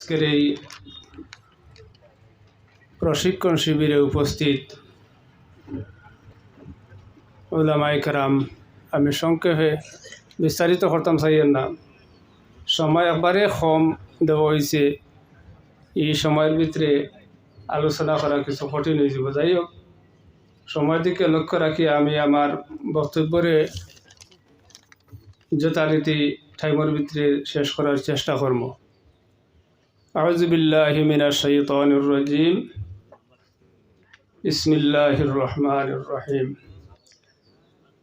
আজকের এই প্রশিক্ষণ শিবিরে উপস্থিত ওলামাই কারাম, আমি সংক্ষেপে বিস্তারিত করতাম চাইয়ের না। সময় একবারে কম দেওয়া হয়েছে। এই সময়ের ভিতরে আলোচনা করা কিছু কঠিন হয়ে যাব যাই হোক, সময়ের দিকে লক্ষ্য রাখি, আমি আমার বক্তব্যরে যথারীতি টাইমের ভিতরে শেষ করার চেষ্টা করব। أعوذ بالله من الشيطان الرجيم. بسم الله الرحمن الرحيم.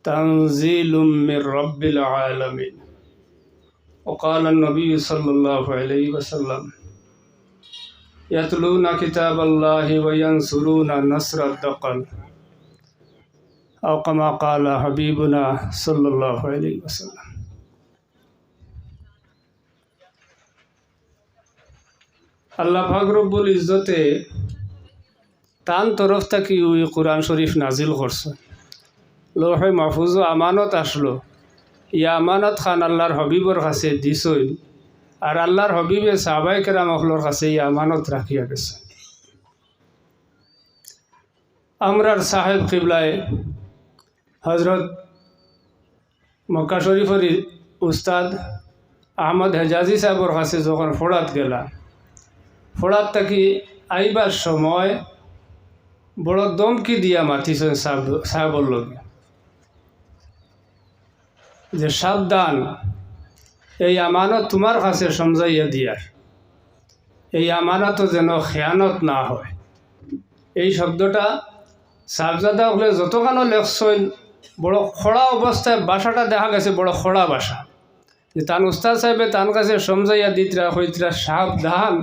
تنزيل من رب العالمين. وقال النبي صلى الله عليه وسلم يتلون كتاب الله وينصرون نصر الدقل أو كما قال حبيبنا صلى الله عليه وسلم. আল্লাহ ফাকরবুল ইজ্জতে তান তরফ থাকি ওই কোরআন শরীফ নাজিল করছে। লোহে মাহফুজও আমানত আসলো। ইয়া আমানত খান আল্লাহর হবিবর কাছে দিছইন। আর আল্লাহর হবিবে সাহাবাই কেরাম অখলোর কাছে ইয়া আমানত রাখিয়া গেছে। আমরার সাহেব কিবলায় হজরত মক্কা শরীফের উস্তাদ আহমদ হেজাজি সাহেবর কাছে যখন ফোড়াত গেলা ফোড়ার থাকি আইবার সময় বড় দমকি দিয়া মাতিছেন সাহেবর যে সাবধান, এই আমানত তোমার কাছে সমঝাইয়া দিয়ার। এই আমানত যেন খেয়ানত না হয়। এই শব্দটা সাবজাদা হলে যতখানো লেখছেন বড় খড়া অবস্থায় বাসাটা দেখা গেছে, বড় খড়া বাসা। যে তান উস্তাদ সাহেবে তার কাছে সমঝাইয়া দিতরা হইতরা সাবধান।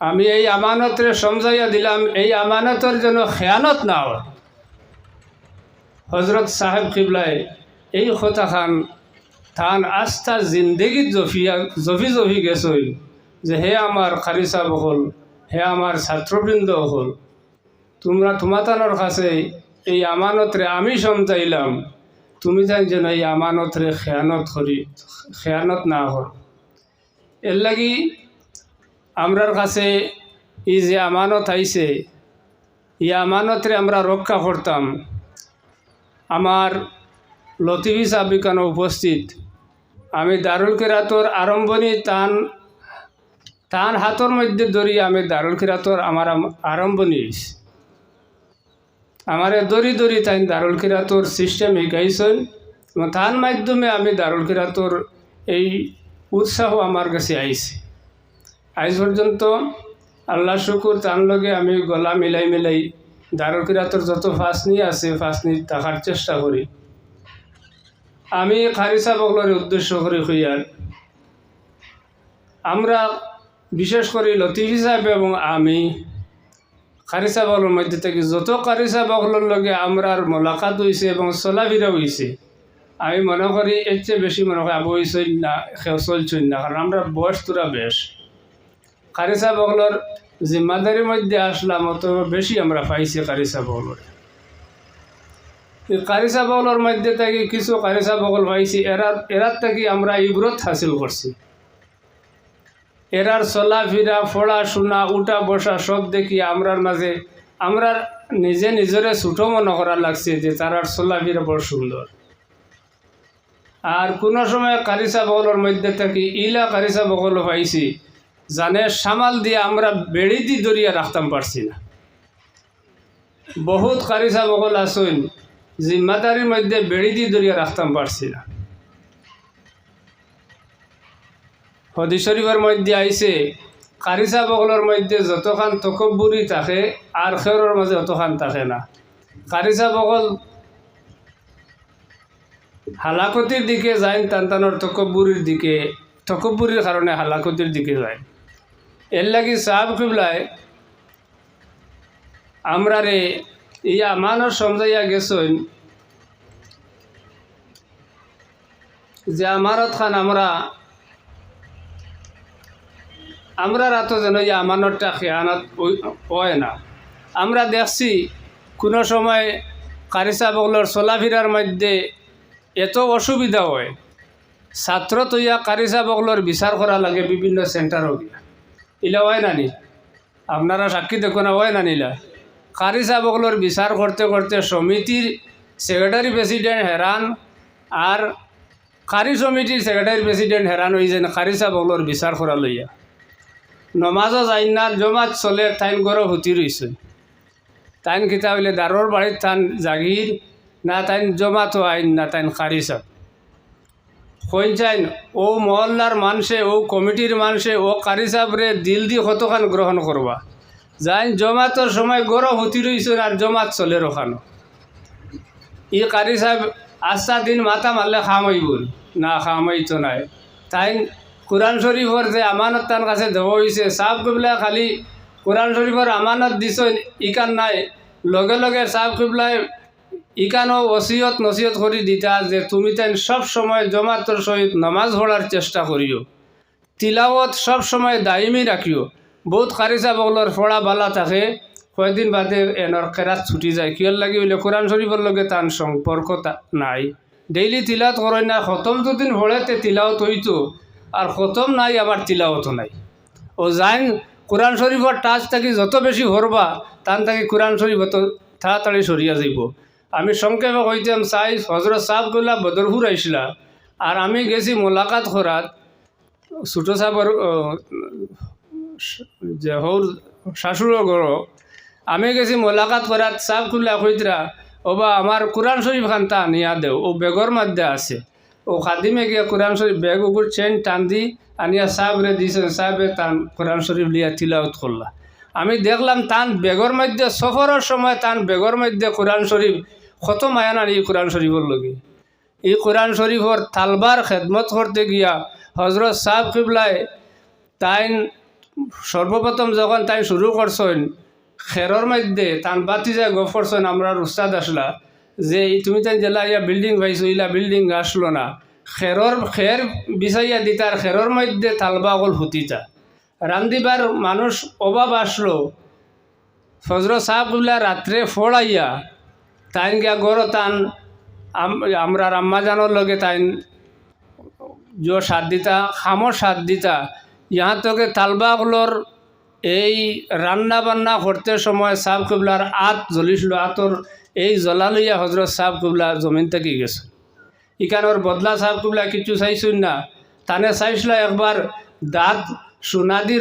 আমি এই আমানতরে সমঝাইয়া দিলাম, এই আমানতের জন্য খেয়ানত না হয়। হজরত সাহেব কিবলায় এই কথা খান থান আস্থা জিন্দগিত জফিয়া, জফি জফি গেছই যে হে আমার খারিসা বহল, হে আমার ছাত্রবৃন্দ হল তোমরা তোমাতানোর কাছে এই আমানতরে আমি সমঝাইলাম, তুমি জান যেন এই আমানতরে খেয়ানত করি, খেয়ানত না হল এর লাগি আমরার কাছে এই যে আমানত আইছে এই আমানতরে আমরা রক্ষা করতাম। আমার লতিফি সাবিকানো উপস্থিত। আমি দারুল কিরাতর আরম্ভণি তান তান হাতর মধ্যে ধরি আমি দারুল কিরাতর আমার আরম্ভণি। আমারে দড়ি দড়ি তাই দারুল কিরাতর সিস্টেম শিকাইছেন এবং তার মাধ্যমে আমি দারুল কিরাতর এই উৎসাহ আমার কাছে আইছে। আজ পর্যন্ত আল্লাহ শুকুর, তার লগে আমি গলা মিলাই মিলাই দারুল কিরাতর যত ফাঁসনি আছে, ফাঁসনি থাকার চেষ্টা করি। আমি খারিসা বগলের উদ্দেশ্য করে হইয়ার। আমরা বিশেষ করে লতিফ হিসাবে এবং আমি খারিসা বগলের মধ্যে থেকে যত খারিসা বগলের লগে আমরার মোলাকাত হয়েছে এবং চলাফিরা হয়েছে আমি মনে করি এর চেয়ে বেশি মনে করি আবু হইছই না সেও চলছই না, কারণ আমরা বয়স তোরা বেশ। খারিসা বগলর জিম্মাদারির মধ্যে আসলাম অত বেশি আমরা পাইছি কারিসা বগলর। কারিসা বগলর মধ্যে থেকে কিছু কারিসা বগল পাইছি, এরা এরার থেকে আমরা ইব্রত হাসিল করছি। এরার চলাফিরা ফোড়া শোনা উঠা বসা সব দেখি আমরার মাঝে আমরা নিজে নিজরে ছোটো মনে করা লাগছে যে তারার চলাফিরা বড় সুন্দর। আর কোনো সময় কারিসা বগলের মধ্যে থেকে ইলা কারিসা বগল পাইছি জানে সামাল দিয়ে আমরা বেড়ি দি দরিয়া রাখতাম পারছি না। বহুত কারিসা বগল আসইন জিম্মাদারির মধ্যে বেড়ি দি দরিয়া রাখতাম পারছি না। হদি শরীফের মধ্যে আইছে কারিসা বগলের মধ্যে যতখান তকব্বুরি থাকে, আর খেরের মাঝে অতখান থাকে না। কারিসা বগল হালাকতির দিকে যায় টানটানোর তকব্বুরির দিকে, তকব্বুরির কারণে হালাকতির দিকে যায় এর লাগি সাহাব কিবলায় আমরা রে ইয়া মানুষ সমঝাইয়া গেছেন যে আমারত খান আমরা আমরা রাত যেন ইয়া আমানতটা খেয়ানত হয় না। আমরা দেখছি, কোনো সময় কারিসা বগলর চলাফিরার মধ্যে এত অসুবিধা হয়। ছাত্র তৈয়া কারিসা বগলর বিচার করা লাগে বিভিন্ন সেন্টারও গিয়া ইলা হয় নানি আপনারা সাক্ষী দেখো না, হয় নানিলা কারিসা বগলর বিচার করতে করতে সমিতির সেক্রেটারি প্রেসিডেন্ট হেরান আর কারি সমিতির সেক্রেটারি প্রেসিডেন্ট হেরান হয়েছেন কারিসা বগলর বিচার করা লইয়া। নমাজও যাই না জমাত চলে তাইন গড় হুতি রইছে তাইন কিতা হইলে দারোর বাড়ির তান জাগির না তাইন জমাতো আইন, না তাইন কারিসা কইন চাইন ও মহল্লার মানুষে ও কমিটির মানুষে ও কারি সাবরে দিল দি কতখান গ্রহণ করবা? যাইন, জমাতর সময় গড় হুতি রইছেন আর জমাত চলে রখানো। ই কারি সাহেব আস্তা দিন মাথা মারলে খামাইব না খামাই তো নাই। তাই কোরআন শরীফর যে আমানত তার কাছে দেওয়া হয়েছে সাহেব কবিলা খালি কোরআন শরীফর আমানত দিছ ইকান নাই। লগে লগে সাহেব কবিলায় ইকানো ওসিয়ত নসিয়ত করে দিতা যে তুমি তাই সব সময় জমাতর সহিত নামাজ পড়ার চেষ্টা করিও। তিলাওয়াত সব সময় দায়মি রাখিও। বহুত কারিসা বগলর ফড়া বালা থাকে। কয়েকদিন বাদে এনর কেরাত ছুটি যায়। কিয়র লাগি হইলে কোরআন শরীফের লগে তার সম্পর্ক নাই। ডেইলি তিলাওত করে না, খতম দুদিন ভরেতে তিলাওত হইতো আর খতম নাই আবার তিলাওত নাই। ও যাইন কোরআন শরীফর টাচ থাকি যত বেশি ভরবা তান থাকি কোরআন শরীফ অত তাড়াতাড়ি সরিয়া যাইব আমি সংক্ষেপে কইতাম চাই হজরত সাহেবগুলা বদরপুর আইসলা আর আমি গেছি মোলাকাত করাত ছোটো সাহেবর যে হৌর শাশুড়ো গড় আমি গেছি মোলাকাত করাত সাহেবগুলা কইতরা ওবা আমার কোরআন শরীফ খান তা নিয়া দেও ও বেগর মধ্যে আছে। ও খাদিমে গিয়ে কোরআন শরীফ বেগ উপর চেন টান দি আনিয়া সাহেবরে দিয়েছেন সাহেবে তান কোরআন শরীফ লিয়া তিলাওত করলা আমি দেখলাম তান বেগর মধ্যে সফরের সময় তান বেগর মধ্যে কোরআন শরীফ কত মায়ানার এই কোরআন শরীফর লগে। এই কোরআন শরীফর তালবার খেদমত করতে গিয়া হজরত সাহেব কিবলায় তাইন সর্বপ্রথম যখন তাই শুরু করছেন খেরর মধ্যে তান বাতি যায় গফ করছেন আমরা উস্তাদ আসলা, যে তুমি তাই জেলা ইয়া বিল্ডিং পাইছো, ইলা বিল্ডিং আসলো না। খেরর খের বিচাইয়া দিতার খেরর মধ্যে তালবা অকল হুতিতা রান্দিবার মানুষ অভাব আসলো ফজর সাহেবগুলা রাত্রে ফড়াইয়া তাইন গিয়া গড় তান, আম- আমরা আম্মাজানোর লগে তাইন জো সাত দিতা খামর সাত দিতা। ইহাঁ তোকে তালবাগুলোর এই রান্না বান্না করতে সময় সাব কুবলার আত জ্বলিছিল, আতর এই জ্বলা লইয়া হজরত সাব কুবলা জমিন থেকে গেছে। ইকানোর বদলা সাব কুবলা কিছু চাইছুন না। তানে চাইছিল একবার দাঁত সোনাদি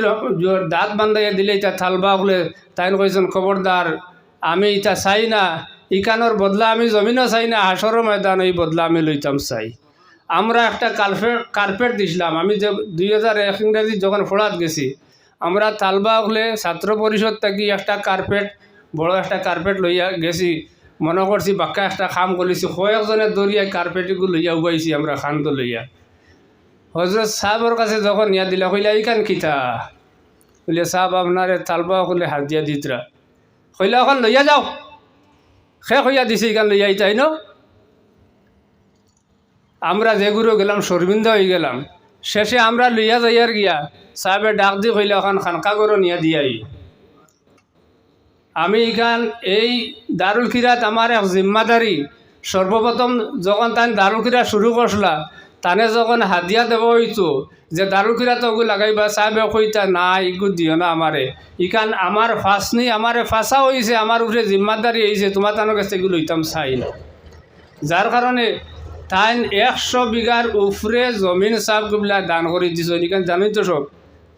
দাঁত বান্ধাইয়া দিলে এটা থালবা বলে তাই কইছেন, খবরদার, আমি এটা চাই না। ইকানোর বদলা আমি জমিনও চাই না, হাসরও ময়দান এই বদলা আমি লইতাম চাই। আমরা একটা কার্পেট কার্পেট দিছিলাম। আমি যে দুই হাজার এক ইংরাজি যখন ফোড়াত গেছি, আমরা তালবা হলে ছাত্র পরিষদ থেকে একটা কার্পেট, বড় একটা কার্পেট লইয়া গেছি। মনে করছি বাক্কা একটা খাম করেছি কয়েকজনের দরিয়ায় কার্পেটগুলো লইয়া উবাইছি আমরা খানটো লইয়া। হজরত সাহেবর কাছে যখন ইয়া দিলা, কইলা ইকান কিতা? বলে সাহেব, আপনার তালবা হলে হাত দিয়া দিতরা। কইলা, এখন লইয়া যাও। শেষ হইয়া দিছে ইকান লইয়া তাই ন আমরা যেগুলো গেলাম, শর্মিন্দা হয়ে গেলাম। শেষে আমরা লইয়া যাইয়ার গিয়া সাহেবে ডাক দি কইলে, ওখান খানকা করো নিয়া দিয়াই আমি এখান এই দারুল কিরাত আমার এক জিম্মাদারি। সর্বপ্রথম যখন তাই দারুল কিরা শুরু করছিলা তানে যখন হাদিয়া দেব হইতো যে দারুল কিরা তো ওগুলো লাগাইবা সাহেবে কইতা না ইগু দিও না আমারে ইখান আমার ফাঁসনি আমারে ফাঁসা হয়েছে আমার উপরে জিম্মাদারি হয়েছে তোমার তানোর কাছে এগুলো হইতাম চাই না যার কারণে তাই একশো বিঘার উপরে জমিন সাপগুলা দান করে দিছ। এখানে জানোই তো সব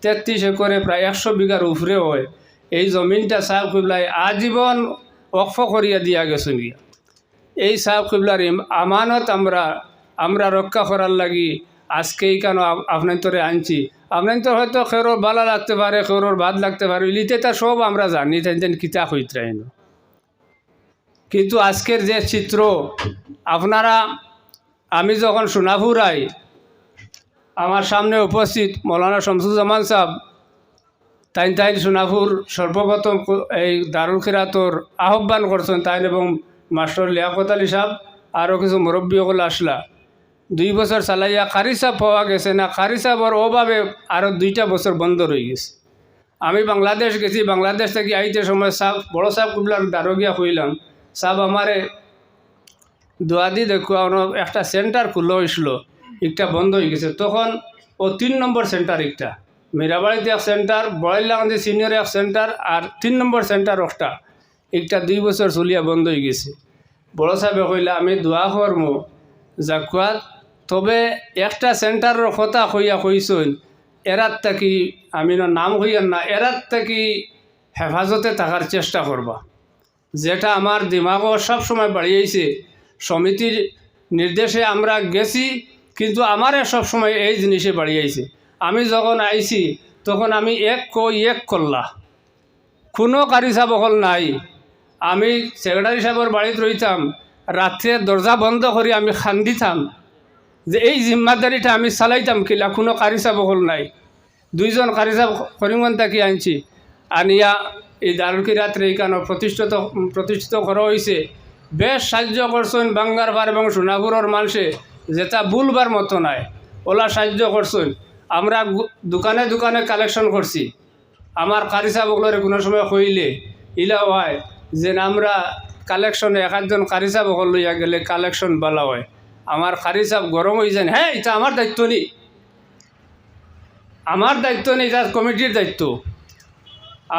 তেত্রিশ একরে প্রায় একশো বিঘার উপরে হয়। এই জমিনটা সাহেব কিবলাই আজীবন অক্ষ করিয়া দিয়া গেছে এই সাহেব কিবলার আমানত আমরা আমরা রক্ষা করার লাগি। আজকে এই কেন আপনার তোরে আনছি? আপনার তো হয়তো খেরোর বালা লাগতে পারে, খেরোর ভাত লাগতে পারে ইলিতে তা সব আমরা জানি তেন কিতা হইত্রাইন কিন্তু আজকের যে চিত্র, আপনারা, আমি যখন সোনাপুরাই আমার সামনে উপস্থিত মৌলানা শামসুজ্জামান সাহ তাই তাই সোনাপুর সর্বপ্রথম এই দারুল খিরাতর আহ্বান করছেন তাই এবং মাস্টার লিয়াকত আলী সাহেব আরও কিছু মুরব্বীসকল আসলা। দুই বছর চালাইয়া কারি সাহেব পাওয়া গেছে না কারি সাহেবর অভাবে আরও দুইটা বছর বন্ধ রয়ে গেছে। আমি বাংলাদেশ গেছি, বাংলাদেশ থেকে আইতে সময় সাহেব বড় সাহেব কুবলার দারোগিয়া কইলাম সাহেব আমারে দোয়াদি দেখুয়া একটা সেন্টার খুললো হয়েছিল একটা বন্ধ হয়ে গেছে। তখন ও তিন নম্বর সেন্টার একটা, মীরাবাড়িতে এক সেন্টার বড়াইলাগঞ্জে সিনিয়র এক সেন্টার, আর তিন নম্বর সেন্টার একটা একটা দুই বছর চলিয়া বন্ধ হয়ে গেছে। বড় সাহেবে কইলা, আমি দোয়া করমু জাকুয়াত তবে একটা সেন্টারের কথা কইয়া কইসইন এরাত থাকি আমি নাম হইয়ার না, এরাত থাকি হেফাজতে থাকার চেষ্টা করবা। যেটা আমার দিমাগও সবসময় বাড়িয়েছে সমিতির নির্দেশে আমরা গেছি, কিন্তু আমারে সবসময় এই জিনিসে বাড়িয়েছে আমি যখন আইছি, তখন আমি এক কই এক করলা কোনো কারি সাবকল নাই। আমি সেক্রেটারি সাহেবের বাড়িতে রইতাম রাত্রে দরজা বন্ধ করে আমি খান্দিতাম যে এই জিম্মাদারিটা আমি চালাইতাম কিলা কোনো কারি সাবকল নাই। দুইজন কারি সাহেব করিমগঞ্জ থাকি আনছি। আনিয়া এই দারুকি রাত্রে এইখানে প্রতিষ্ঠিত প্রতিষ্ঠিত করা হয়েছে বেশ সাহায্য করছেন বাঙ্গারবার এবং সোনাপুরের মানুষে যেটা ভুলবার মতো নাই। ওলা সাহায্য করছেন আমরা দোকানে দোকানে কালেকশন করছি আমার কারিসা বগলরে কোনো সময় কইলে ইলা হয় যে আমরা কালেকশনে এক একজন কারিসা বগল লইয়া গেলে কালেকশন ভালো হয়। আমার কারিসাব গরম হয়ে যায় হ্যাঁ এটা আমার দায়িত্ব নেই আমার দায়িত্ব নেই এটা কমিটির দায়িত্ব।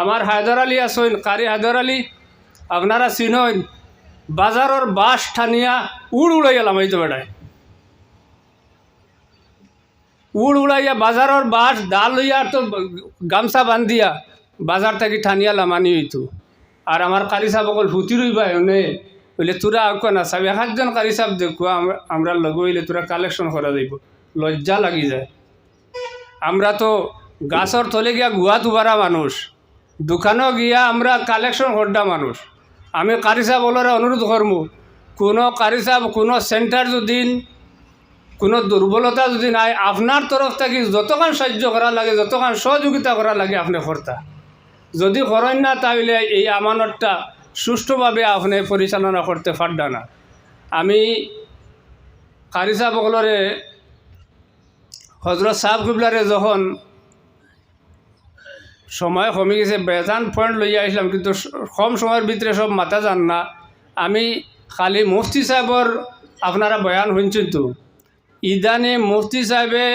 আমার হায়দর আলী আসইন কারি হায়দর আলী। আপনারা চিনইন বাজারের বাস ঠানিয়া উড় উড়াই গেলাম এই তো বেটায় উড় উড়াইয়া বাজারের বাস ডাল লইয়া তো গামছা বান্ধিয়া বাজার থেকে ঠানিয়া লামানি হইতো আর আমার কারি সাহেব অকল ফুটি রইবা এনে বলে, তোরা আঁকো না এক একজন কারি সাহেব দেখো, আমরা আমরা লগাইলে তোরা কালেকশন করা যাইব। লজ্জা লাগি যায়। আমরা তো গাছর তলে গিয়া গুয়া তুবারা মানুষ। দোকানও গিয়া আমরা কালেকশন করডা মানুষ। আমি কারি সাহেব বলরে অনুরোধ করমু কোনো কারি সাহেব কোনো সেন্টার যদি, কোনো দুর্বলতা যদি নাই, আপনার তরফ থেকে যতক্ষণ সাহায্য করা লাগে যতক্ষণ সহযোগিতা করা লাগে, আপনি কর্তা। যদি করেন না তাহলে এই আমানতটা সুষ্ঠুভাবে আপনি পরিচালনা করতে পারডা না আমি সাহেব বগলরে হজরত সাহেব কুবলারে যখন সময় কমে গেছে, বেজান পয়েন্ট লইয়া আসলাম কিন্তু কম সময়ের ভিতরে সব মাথা যান না। আমি খালি মুফতি সাহেবর আপনারা বয়ান শুনছেন তো ইদানে মুফতি সাহেবে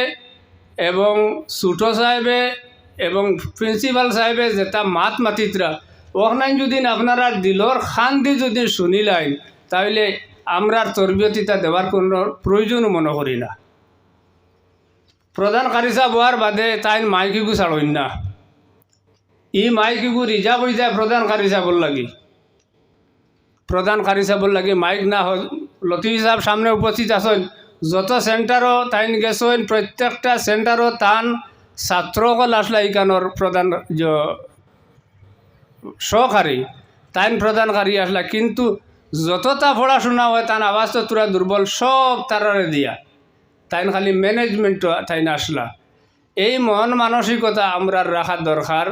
এবং সুটো সাহেবে এবং প্রিন্সিপাল সাহেবে যেটা মাত মাতিতরা ওখানে যদি আপনারা দিলর খান দি যদি শুনিলাই তাহলে আমরা তরবিয়তিটা দেওয়ার কোনো প্রয়োজনও মনে করি না। প্রধান কারিসা হওয়ার বাদে তাই মাইকিগু ছাড়ইন না। ই মাইকিগু রিজার্ভ হয়ে যায় প্রধান কারিসাবর লাগি। প্রধান কারিসাবর লাগি, মাইক না লতি হিসাব সামনে উপস্থিত আছেন। যত সেন্টারও তাইন গেছেন প্রত্যেকটা সেন্টারও তান ছাত্রসকল আসলে ইকানোর প্রধান সহকারী, তাইন প্রধানকারী আসলা, কিন্তু যতটা পড়াশোনা হয় তান আওয়াজ তো তোরা দুর্বল, সব তারারে দিয়া। তাইন খালি ম্যানেজমেন্ট তাইন আসলা। এই মন মানসিকতা আমরা রাখার দরকার।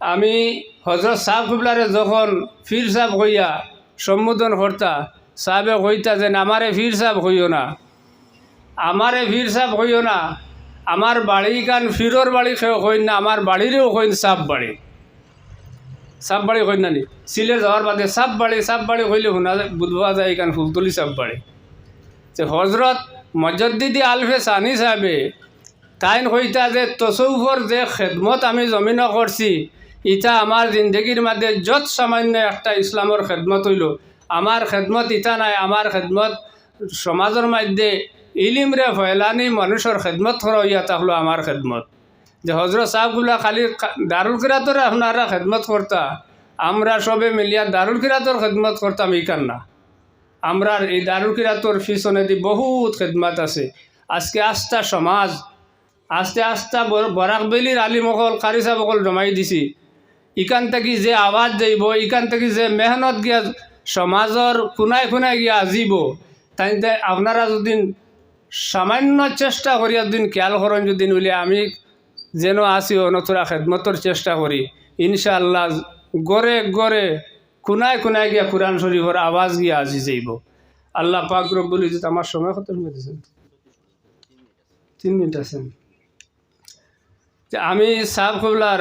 আমি হজরত সাহ কুবলারে যখন ফির সাহ হইয়া সম্বোধন কর্তা, সাহেবে কইতা যে আমারে ফির সাহ হইও না। আমারে ফির সাহ হইও না। আমার বাড়ি কান ফিরর বাড়ি কইন না, আমার বাড়িরেও কইন সাপ বাড়ি। সাপ বাড়ি কইন না নি সিলে যাওয়ার বাদে সাপ বাড়ি সাপ বাড়ি কইলে শুনা যায় বুধবা যায় এখান ফুলতলি সাপ বাড়ি যে হজরত মজদ্দিদি আলফে সানি সাহেবে, তাইন কইতা যে তসৌফর যে খেদমত আমি জমিন করছি ইটা আমার জিন্দগির মধ্যে যত সামান্য একটা ইসলামর খেদমত হইল আমার খেদমত ইটা নাই আমার খেদমত সমাজের মধ্যে ইলিমরে ফয়লানি মানুষের খেদমত করা হইয়া থাকল আমার খেদমত। যে হজরত সাহেবগুলা খালি দারুল কিরাতরে আপনারা খেদমত করতা। আমরা সবে মিলিয়া দারুল কিরাতর খেদমত করতাম ইকান না আমরা এই দারুল কিরাতর পিছনেদি বহুত খেদমত আছে। আজকে আস্থা সমাজ, আস্তে আস্তে বরাক বেলির আলিমসকল কারিসাবসকল জমাই দিছি। ইকান থেকে যে আৱাজ যাইব ইকান থেকে যে মেহনত গিয়া সমাজৰ কোনাই কোনাই গিয়া আজিব। তাই আপনারা যদি সামান্য চেষ্টা করি একদিন খেয়াল করেন যদি বলে আমি যেন আসি অনথরা খেদমতর চেষ্টা করি। ইনশাআল্লাহ গড়ে গড়ে কোনায় কোনায় গিয়া কোরআন শরীফর আওয়াজ গিয়া আজি যাইব। আল্লাহ পাক রব্বুল ইজ্জত আমার সময় কত সময় দিয়েছেন। তিন মিনিট আছেন। যে আমি সাহেব কবলার,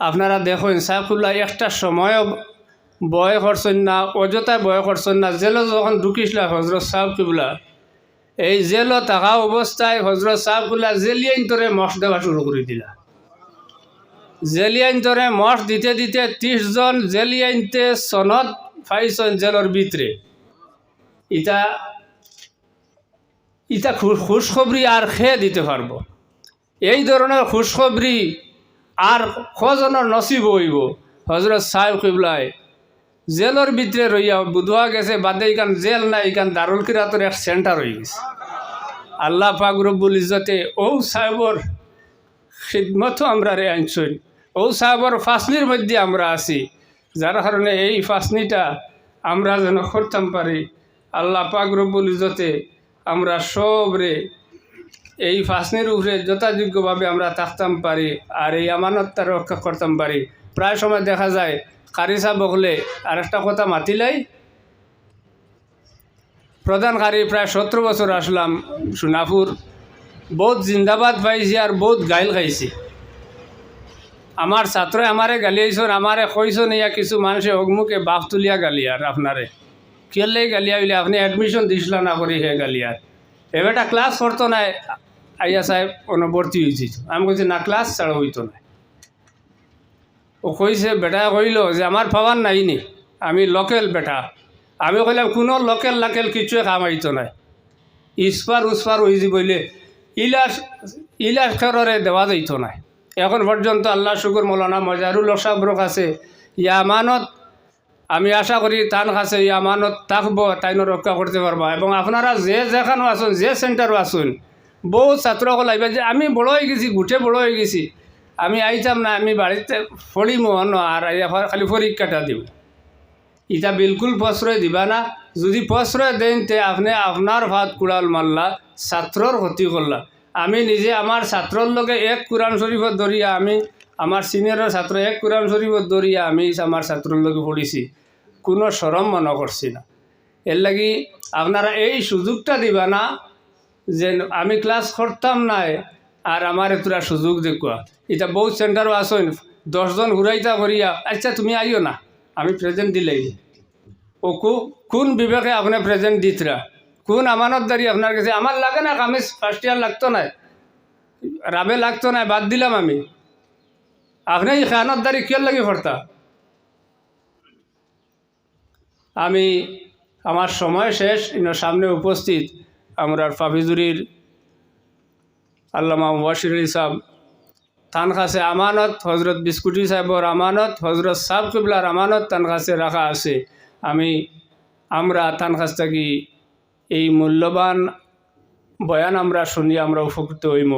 আপনারা দেখুন সাহেব কবলা একটা সময় বয় করছেন না, অযথায় বয় করছেন না। জেলে যখন ঢুকিছিল হজরত সাহেব কবলা এই জেলও থাকা অবস্থায় হজরত সাহকুল্লা জেলিয়াইন তরে মঠ দেওয়া শুরু করে দিলা। জেলিয়াইন তরে মঠ দিতে দিতে ত্রিশ জন জেলিয়াইনতে সনদ পাইছেন জেলর ভিতরে ইটা ইটা খুশখবরি আর খেয়ে দিতে পারব এই ধরনের খুশখবরি আর কজনের নসিব হইব? হজরত সাহেব কিবলায় জেলর ভিতরে রইয়া বুধুয়া গেছে, বাদে ইকান জেল নাই ইকান দারুল কিরাতর এক সেন্টার হয়ে গেছে। আল্লাহ পাক রব্বুল ইজতে ও সাহেবর খিদমত আমরা রে আনছই ও সাহেবর ফাসনির মধ্যে আমরা আছি যার কারণে এই ফাসনিটা আমরা যেন করতাম পারি আল্লাহ পাক রব্বুল ইজতে আমরা সব রে এই ফাসনির উপরে যথাযোগ্যভাবে আমরা থাকতাম পারি আর এই আমানতটা রক্ষা করতাম পারি। প্রায় সময় দেখা যায় কারিসা বকলে আর একটা কথা মাতিলাই প্রধান কারি প্রায় সতেরো বছর আসলাম সোনাপুর বহুত জিন্দাবাদ পাইছি আর বহুত গাইল খাইছি। আমার ছাত্র আমারে গালিয়াইছন আমারে কইছন ইয়া কিছু মানুষে অগমুখে বাপ তুলিয়া গালিয়ার আপনারে কেলে গালিয়া হইলে আপনি অ্যাডমিশন দিছিল না করি হে গালিয়ার এবারটা ক্লাস করতো না আইয়া সাহেব অনবর্তী হয়েছি আমি কইছি না ক্লাস ছাড়া হইতো না ও কইছে বেটা, কইল যে আমার পাওয়ার নাই নি। আমি লোকেল বেটা। আমি কইলাম, কোনো লোকেল লাকেল কিছুই কাম আইতো নাই। ইস্পার উস্পার হয়েছি বইলে ইলাস ইলাস খেররে দেওয়া যাইতো নাই। এখন পর্যন্ত আল্লাহ শুকুর মৌলানা মজারুল সাবরক আছে। ইয়া আমানত, আমি আশা করি তান কাছে ইয়া আমানত থাকব তাইনো রক্ষা করতে পারব। এবং আপনারা যে যেখানে আসুন যে সেন্টারও আসুন বহুত ছাত্রসকল আইবা যে, আমি বড় হয়ে গেছি, গুটে বড় হয়ে গেছি। আমি আইতাম না, আমি বাড়িতে পড়িম অন্য আর খালি পরীক্ষাটা দিব ইটা বিলকুল প্রশ্রয় দিবা না, যদি প্রশ্রয় দেন তে আপনি আপনার ভাত কুড়াল মারলা ছাত্রর ক্ষতি করলা আমি নিজে আমার ছাত্রর লগে এক কোরআন শরীফত ধরিয়া আমি আমার সিনিয়রের ছাত্র এক কোরআন শরীফত ধরিয়া আমি আমার ছাত্রর লগে পড়িছি কোনো সরম মনে করছি না। এর লাগি আপনারা এই সুযোগটা দিবা না যে আমি ক্লাস করতাম নাই, আর আমার এতটা সুযোগ দেখুয়া এটা বহুত সেন্টারও আসেন দশজন ঘুরাইতা করিয়া আচ্ছা তুমি আইও না, আমি প্রেজেন্ট দিলেই ও কু- কোন বিবেকে আপনি প্রেজেন্ট দিতরা? কোন আমানতদারি আপনার কাছে? আমার লাগে না আমি ফার্স্ট ইয়ার লাগতো না রাবে লাগতো না, বাদ দিলাম আমি। আপনি এই খানতদারি কিয় লাগি পড়তা আমি, আমার সময় শেষ সামনে উপস্থিত আমরা ফাফিজুরির আল্লামা ওয়াশির সাহেব তান কাছে আমানত, হজরত বিস্কুটি সাহেবর আমানত, হজরত সাহ কিবলার আমানত তান কাছে রাখা আছে। আমি, আমরা তান থেকে এই মূল্যবান বয়ান আমরা শুনি, আমরা উপকৃত হইম।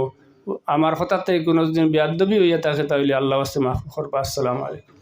আমার কথাতে কোনো যদি বিয়াদবি হইয়া থাকে, তাহলে আল্লাহ মাফ করবা। আসসালামু আলাইকুম।